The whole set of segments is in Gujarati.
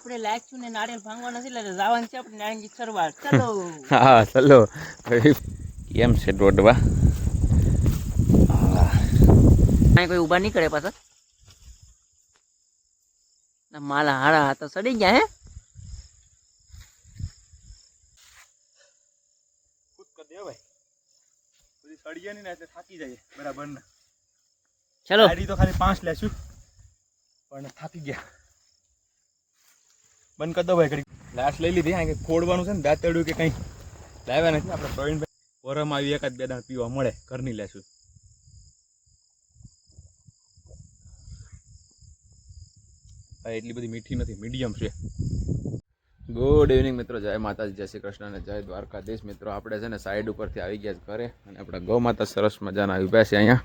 આપણે લાયક છું ને નાળિયેર ભાંગવા છે એટલે જવાનું છે આપણે નારંગી સરવાર ચલો. હા ચલો. કેમ છે દોડવા? કાંઈ કોઈ ઊભા નહીં કરે પાછા? ના માલા હારા હાથો સડી ગયા હે. જાય. બરાબર ને? ચલો. તો ખાલી પાંચ લેશું. પણ થાકી ગયા. બંધ કરી ભાઈ ઘડી લાશ લઈ લીધી કે ખોડવાનું છે ને દાંતેડું કે કંઈ લાવ્યા નથી આપણે પ્રવીણભાઈ. વરમ આવી એકાદ બે દાણ પીવા મળે, ઘરની લેશું ભાઈ એટલી બધી મીઠી નથી, મીડિયમ છે. ગુડ ઇવનિંગ મિત્રો, જય માતાજી, જય શ્રી કૃષ્ણ અને જય દ્વારકાધીશ. મિત્રો, આપણે છે ને સાઈડ ઉપરથી આવી ગયા ઘરે અને આપણા ગૌ માતા સરસ મજાના ઉભ્યા છે અહીંયા.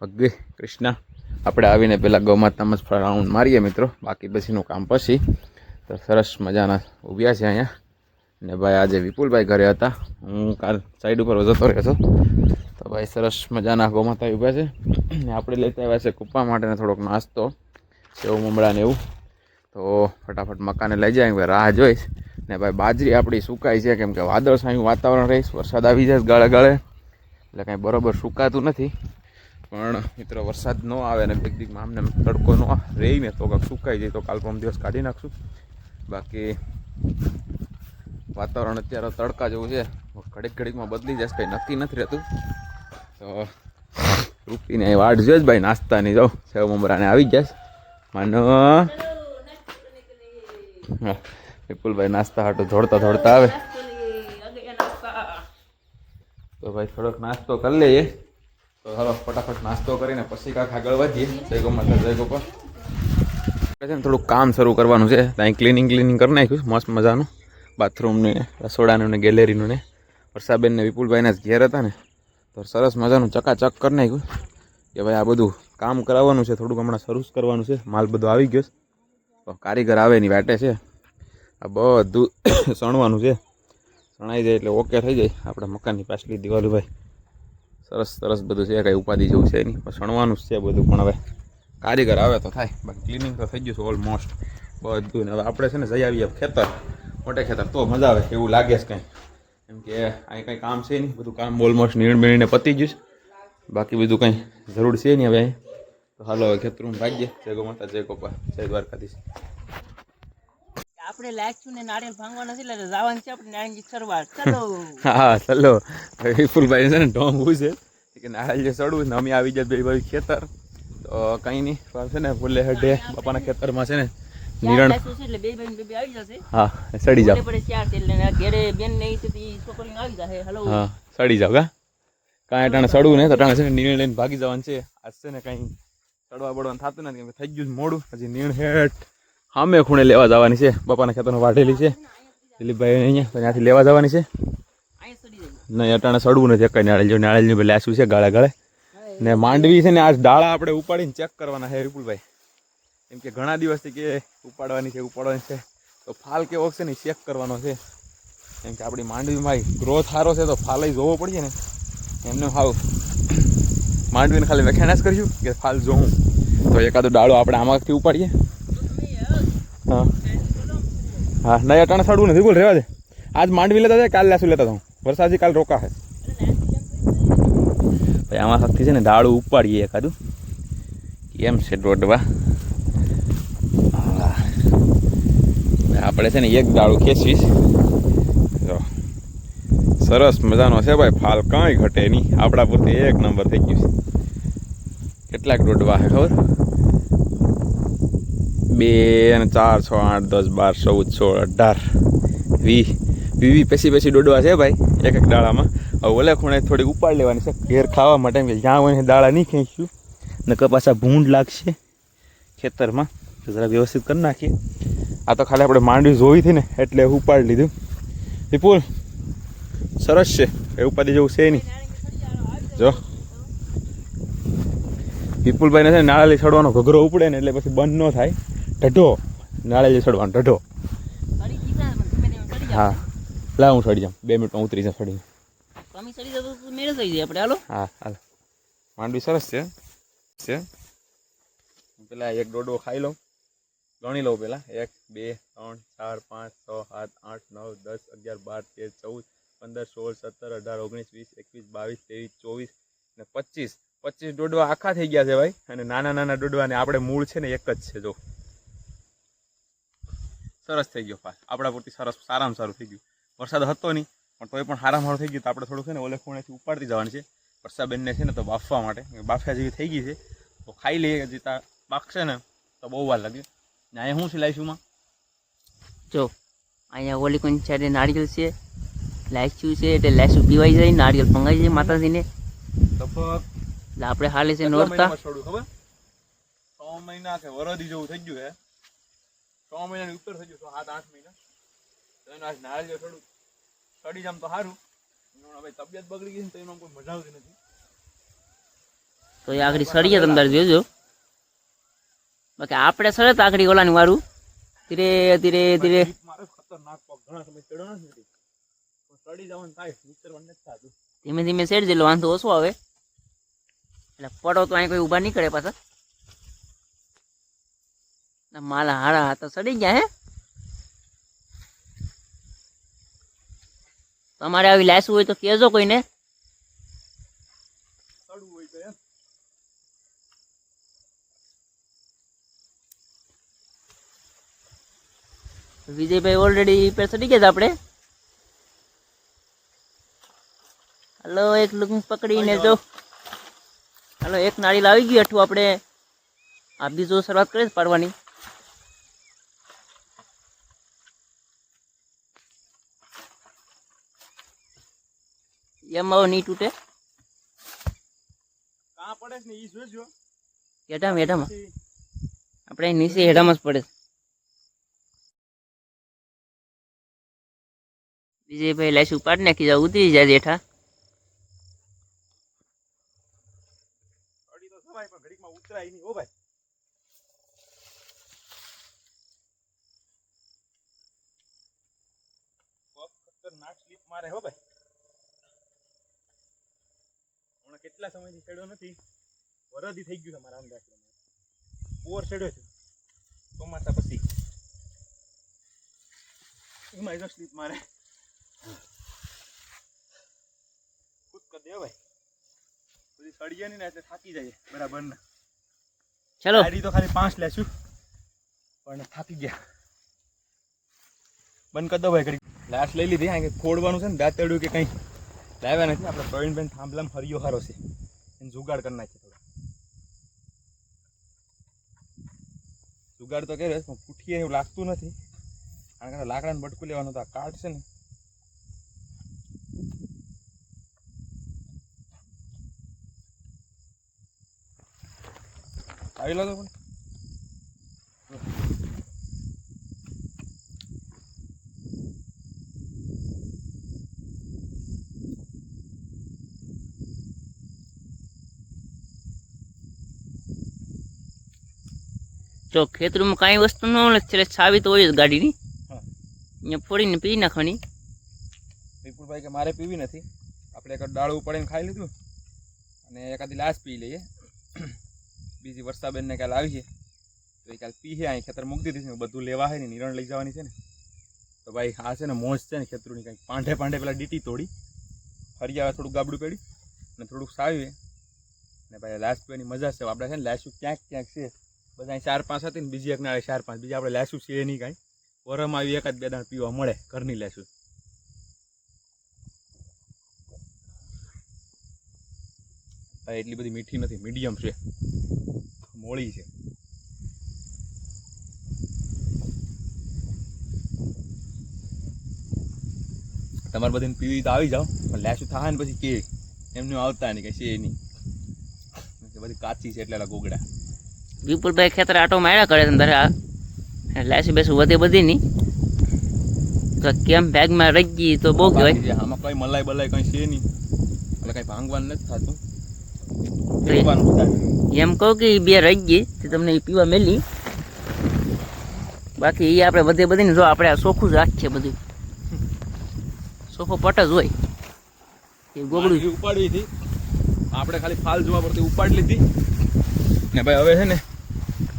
ભગવી કૃષ્ણ. આપણે આવીને પહેલાં ગૌ માતામાં જ રાઉન્ડ મારીએ મિત્રો, બાકી પછીનું કામ પછી. તો સરસ મજાના ઊભ્યા છે અહીંયા. ને ભાઈ આજે વિપુલભાઈ ઘરે હતા. હું કાલ સાઈડ ઉપર જતો રહ્યો હતો તો ભાઈ સરસ મજાના ગોમાતા ઊભા છે. ને આપણે લેતા આવ્યા છે કૂપા માટેનો થોડોક નાસ્તો. સેવ, મમરા ને એવું. તો ફટાફટ મકાને લઈ જાય ભાઈ રાહ જોઈશ. ને ભાઈ બાજરી આપણી સુકાઈ છે, કેમ કે વાદળછાયું વાતાવરણ રહીશ. વરસાદ આવી જાય ગાળે ગાળે. એટલે કાંઈ બરોબર સુકાતું નથી. પણ મિત્રો વરસાદ ન આવે ને એક દીકમાં આમને તડકો ન રહી ને તો કાંઈક સુકાઈ જાય તો કાલ પરમ દિવસ કાઢી નાખશું. બાકી વાતાવરણ અત્યારે તડકા જેવું છે. ઘડીક ઘડીકમાં બદલી જશે, કંઈ નક્કી નથી રહેતું. તો રૂપીને વાટ જોઈએ જ ભાઈ, નાસ્તાની જાઓ. સેવ મમરાને આવી જશે માનો. વિપુલભાઈ નાસ્તા હાટું ધોડતા ધોડતા આવે. તો ભાઈ થોડોક નાસ્તો કરી લઈએ. તો ચાલો ફટાફટ નાસ્તો કરીને પછી કાંક આગળ વધીએ. જય ગો માતા જય ગોપાલ. છે ને થોડુંક કામ શરૂ કરવાનું છે. ત્યાં ક્લિનિંગ ક્લિનિંગ કરી નાખ્યું. મસ્ત મજાનું. બાથરૂમને રસોડાનું ને ગેલેરીનું ને વર્ષાબેન ને વિપુલભાઈના જ ઘેર હતા ને. તો સરસ મજાનું ચકાચક કરી નાખ્યું. કે ભાઈ આ બધું કામ કરાવવાનું છે. થોડુંક હમણાં શરૂ કરવાનું છે. માલ બધો આવી ગયો તો કારીગર આવે એની વાટે છે. આ બધું સણવાનું છે. સણાઈ જાય એટલે ઓકે થઈ જાય. આપણા મકાનની પાછલી દિવાલી ભાઈ. સરસ સરસ બધું છે. કાંઈ ઉપાધિ જેવું છે નહીં. પણ સણવાનું જ છે બધું પણ હવે. કારીગર આવે તો થાય. બાકી ક્લિનિંગ તો થઈ ગયું છે ઓલમોસ્ટ બધું ને હવે આપણે છે ને જઈ આવીએ ખેતર મોટે ખેતર. તો મજા આવે એવું લાગે છે કંઈ. કેમ કે અહીં કંઈ કામ છે નહીં બધું કામ ઓલમોસ્ટ નીણ મેળીને પતી ગયું છે. બાકી બધું કંઈ જરૂર છે નહીં હવે અહીં. તો હાલો હવે ખેતરું ભાગીએ. જય ગો માતા જય ગોપાલ જય દ્વારકાધીશ. આપણે લાયક ને નારિયેલ ભાંગવા નથી એટલે જવાનું છે આપણે નારંગી સરવાર ચલો. હા ચલો. વિપુલભાઈ છે ને ઢોંગ છે કે નાળિયેર જે ચડવું ને અમે આવી જાય બે ભાઈ ખેતર. તો કંઈ નહીં છે ને? ફૂલે હડે બાપાના ખેતરમાં છે ને નિરણ. હા સડી જાવ પડે ચાર છે એટલે ઘેરે બેન નહીં તો ઈ છોકરીઓ આવી જશે. હલો હા સડી જાવ કા કાંઈ અટાણે સડવું ને તો અટાણે છે ને નિર્ણ લઈને ભાગી જવાનું છે. આજ છે ને કાંઈ ચડવા બળવાનું થતું નથી કેમ કે થઈ ગયું મોડું. હજી નીણ હેઠ સામે ખૂણે લેવા જવાની છે. બાપાના ખેતરમાં વાઢેલી છે. દિલીપભાઈ અહીંયા ત્યાંથી લેવા જવાની છે. નહીં અટાણે સડવું નથી કઈ નાળેલ જો નાળેલની પેલી આસું છે ગાળે ગાળે. ને માંડવી છે ને આજ ડાળા આપણે ઉપાડીને ચેક કરવાના છે વિપુલભાઈ કેમ કે ઘણા દિવસથી કે ઉપાડવાની છે ઉપાડવાની છે. તો ફાલ કેવો છે ને ચેક કરવાનો છે. કેમ કે આપણી માંડવીમાં ગ્રોથ સારો છે તો ફાલ જોવો પડશે ને. એમને હાવ માંડવીને ખાલી વ્યાખ્યાના જ કર્યું કે ફાલ જોઉં તો એકાદો ડાળો આપણે આમાંથી ઉપાડીએ. હા. હા નહીં અટાણે સડવું નથી બોલ રહેવા દે. આજ માંડવી લેતા હતા કાલ લાસુ લેતા હતા વરસાદી કાલ રોકા છે ભાઈ આમાં શક્તિ છે ને દાળું ઉપાડીએ એકાદું. કેમ છે દોડવા. આપણે છે ને એક દાળું ખેંચીશ જો. સરસ મજાનો છે ભાઈ, ફાલ કાંઈ ઘટે નહીં. આપણા પોતે એક નંબર થઈ ગયું છે. કેટલાક દોડવા છે ખબર? બે અને ચાર, છ, આઠ, દસ, બાર, ચૌદ, સોળ, અઢાર વી વી પેસી પેસી દોડવા છે ભાઈ, એક એક હવે ઓલે ખૂણે થોડી ઉપાડ લેવાની છે. ઘેર ખાવા માટે કે જ્યાં હોય દાળા નહીં ખેંચ્યું. નકર પાછા ભૂંડ લાગશે ખેતરમાં. તો જરા વ્યવસ્થિત કરી નાખીએ. આ તો ખાલી આપણે માંડવી જોઈ હતી ને એટલે ઉપાડી લીધું. વિપુલ સરસ છે. એ ઉપાડી જેવું છે નહીં. જો. વિપુલભાઈને છે ને નાળેલી ચડવાનો ઘઘરો ઉપડે ને એટલે પછી બંધ ન થાય. ઢઢો. નાળેલી ચડવાનો ઢઢો. હા. લાવ હું ચડી જાઉં. બે મિનિટમાં ઉતરી જાઉં ચડીને તમે સડી જતો તો મેળ થઈ જાય આપણે. હાલો. હા, હાલો. માંડવી સરસ છે છે. પેલા એક દોડો ખાઈ લઉં. ગણી લઉં પહેલાં એક, બે, ત્રણ, ચાર, પાંચ, છ, સાત, આઠ, નવ, દસ, અગિયાર, બાર, તેર, ચૌદ, પંદર, સોળ, સત્તર, અઢાર, ઓગણીસ, વીસ, એકવીસ, બાવીસ, ત્રેવીસ, ચોવીસ ને પચીસ. પચીસ દોડવા આખા થઈ ગયા છે ભાઈ. અને નાના નાના દોડવા ને આપણે મૂળ છે ને એક જ છે, જો. સરસ થઈ ગયો પાસ આપણા પૂરતી સરસ, સારામાં સારું થઈ ગયું. વરસાદ હતો નહીં. પણ તોય પણ હારામ સારું થઈ ગયું તો આપણે થોડું છે ને ઓલે ખૂણેથી ઉપાડતી જવાની છે. વર્ષાબેનને છે ને તો બાફવા માટે. બાફ્યા જેવી થઈ ગઈ છે. તો ખાઈ લઈએ હજી તા પાકશે ને તો બહુ વાર લાગે ને અહીંયા શું છે માં? જો અહીંયા ઓલી કોની સાઈડે નારિયેલ છે લાસ્યું છે એટલે લાસ્યું પીવાઈ જાય નારિયેલ ફંગાઈ જાય માતાજીને. લગભગ એટલે આપણે હાલે છે નોરતા. ખબર? છ મહિના કે વરદી જેવું થઈ ગયું હે છ મહિનાની ઉપર થઈ ગયું છ સાત આઠ મહિના. તો એનું સડી જામ તો સારું હવે તબિયત બગડી ગઈ તો એમાં કોઈ મજા આવતી નથી. તો એ આગળ સળીએ તમે જોજો બાકી આપણે સળે તો આગળ ઓલાની વારું. ધીરે ધીરે ધીરે. ખતરનાક પગ. ઘણા સમય ચડ્યો નથી પણ જવાનું થાય નીચરવાનું નથી થતું. ધીમે ધીમે સેડ જેટલો વાંધો ઓછો આવે. એટલે પડો તો અહીં કોઈ ઊભા નીકળે પાછા. ના માલા હાડા તો સડી ગયા હે? તમારે આવી લાસવું હોય તો કહેજો કોઈને. વિજયભાઈ ઓલરેડી પેર ચડી ગયા આપણે? હલો, એક લુક પકડીને જો. હલો, એક નાળી આવી ગયું અઠું આપણે. આ બીજું શરૂઆત કરીએ પાડવાની. એમાં નહીં તૂટે કા પડે ને ઈ જોજો. હેઠામાં હેઠામાં. આપણે નીચે હેડામાં જ પડે વિજયભાઈ લાઈસ ઉપાડ નાખી જાવ ઉતરી જાય જેઠા ઉતરાય નહીં હો ભાઈ. ખતરનાક સ્લીપ મારે હો ભાઈ. કેટલા સમયથી ચડ્યો નથી. વરદી થઈ ગયું છે મારા અંદાજ. ઓર ચડ્યો છે. ચોમાસા પછી. એમાં જો સ્લીપ મારે. ખુદ કર દે ભાઈ. પછી સળીએ નહીં ને એટલે થાકી જાય બરાબર ને. ચલો. ગાડી તો ખાલી પાંચ લેશું. પણ થાકી ગયા. બંધ કરી દો ભાઈ ઘડી લાશ લઈ લીધી કારણ કે ખોડવાનું છે ને દાંતેડું કે કંઈ. લાવ્યા નથી આપણે પ્રવીણબેન થાંભલામાં હરિયો હારો છે. એને જુગાડ કરી નાખીએ થોડો. જુગાડ તો કર્યો પણ પૂઠીએ એવું લાગતું નથી. કારણ કે લાકડાને બટકું લેવાનું તો આ કાટ છે ને. આવી લો તો પણ. જો ખેતરમાં કાંઈ વસ્તુ ન હોય એટલે છાવી તો હોય જ ગાડીની. અહીંયા ફોડીને પી નાખવાની. વિપુલભાઈ કે મારે પીવી નથી. આપણે એક ડાળું પડીને ખાઈ લીધું અને એકાદી લાશ પી લઈએ. બીજી વર્ષાબેનને કાલે આવી છે. તો એ કાલ પીએ અહીં ખેતર મૂકી દીધી છે. બધું લેવા છે ને નિરણ લઈ જવાની છે ને. તો ભાઈ આ છે ને મોજ છે ને ખેતરુની કંઈક. પાંઢે પાંઢે પેલા ડીટી તોડી. ફરી આવે થોડું ગાબડું પેડી અને થોડુંક સાવીએ ને ભાઈ લાશ પીવાની મજા છે. આપણે છે ને લાશું ક્યાંક ક્યાંક છે. બધા ચાર પાંચ હતી ને બીજી એક નાળે ચાર પાંચ. બીજા આપણે લેશું, છે નહીં કાંઈ. વરમ આવી એકાદ બે દાણ પીવા મળે, ઘરની લેશું. ભાઈ એટલી બધી મીઠી નથી, મીડિયમ છે. મોળી છે. તમારે બધી પીવી તો આવી જાઓ, પણ લેશું થાય ને પછી કે એમને આવતા નહીં કઈ છે નહીં. બધી કાચી છે એટલે ગોગડા. વિપુલભાઈ ખેતર આટો માર્યા કરે અંદર લાસી બેસું વધે બધી નહીં તો કેમ બેગમાં રહી ગઈ તો બહુ કહેવાય. આમાં કઈ મલાઈ બલાઈ કઈ છે નહીં. એટલે કઈ ભાંગવાનું નથી થતું. એમ કહું કે એ બે રહી ગઈ તે તમને એ પીવા મેલી. બાકી એ આપણે વધે બધી જો આપણે આ ચોખ્ખું જ રાખીએ બધું. ચોખ્ખો પટ જ હોય. એ ગોગડું ઉપાડવી હતી આપણે ખાલી ફાલ જોવા પડતી ઉપાડી લીધી. ને ભાઈ હવે છે ને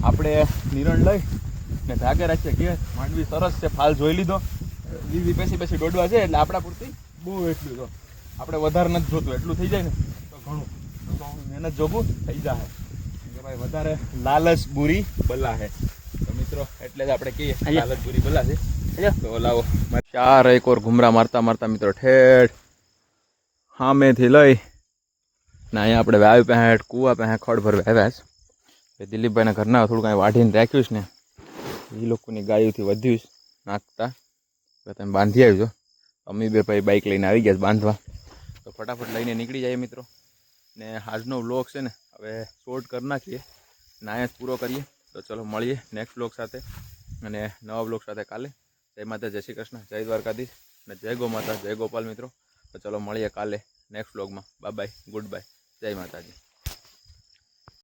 આપણે નિરણ લઈ ને ધાગે રાખીએ. કે માંડવી સરસ છે ફાલ જોઈ લીધો. બીજી પેસી પેસી દોડવા છે એટલે આપણા પૂરતી બહુ એટલું તો આપણે વધારે નથી જોતું એટલું થઈ જાય ને તો ઘણું. તો મહેનત જોગું થઈ જાય કે ભાઈ વધારે લાલચ બુરી બલા હે તો મિત્રો એટલે જ આપણે કહીએ. લાલચ બુરી બલા છે. તો લાવો. ચાર એક ઓર ઘુમરા મારતા મારતા મિત્રો ઠેઠ સામેથી લઈ ને અહીંયા આપણે વાવ પહે કૂવા પહે ખડ ભર વાવ્યા છે. દિલીપભાઈના ઘરના થોડું કાંઈ વાઢીને રાખ્યું છે ને, એ લોકોની ગાયોથી વધ્યું છે નાખતા. તો તમે બાંધી આવજો. અમી બે ભાઈ બાઇક લઈને આવી ગયા છે બાંધવા. તો ફટાફટ લઈને નીકળી જઈએ મિત્રો. ને આજનો વ્લોગ છે ને, હવે શોર્ટ કરી નાખીએ. ને જ પૂરો કરીએ. તો ચલો મળીએ નેક્સ્ટ વ્લોગ સાથે. અને નવા વ્લોગ સાથે કાલે. જય માતા જય શ્રી કૃષ્ણ, જય દ્વારકાધીશ. અને જય ગો માતા, જય ગોપાલ મિત્રો. તો ચલો મળીએ કાલે નેક્સ્ટ વ્લોગમાં બાય બાય ગુડ બાય જય માતાજી.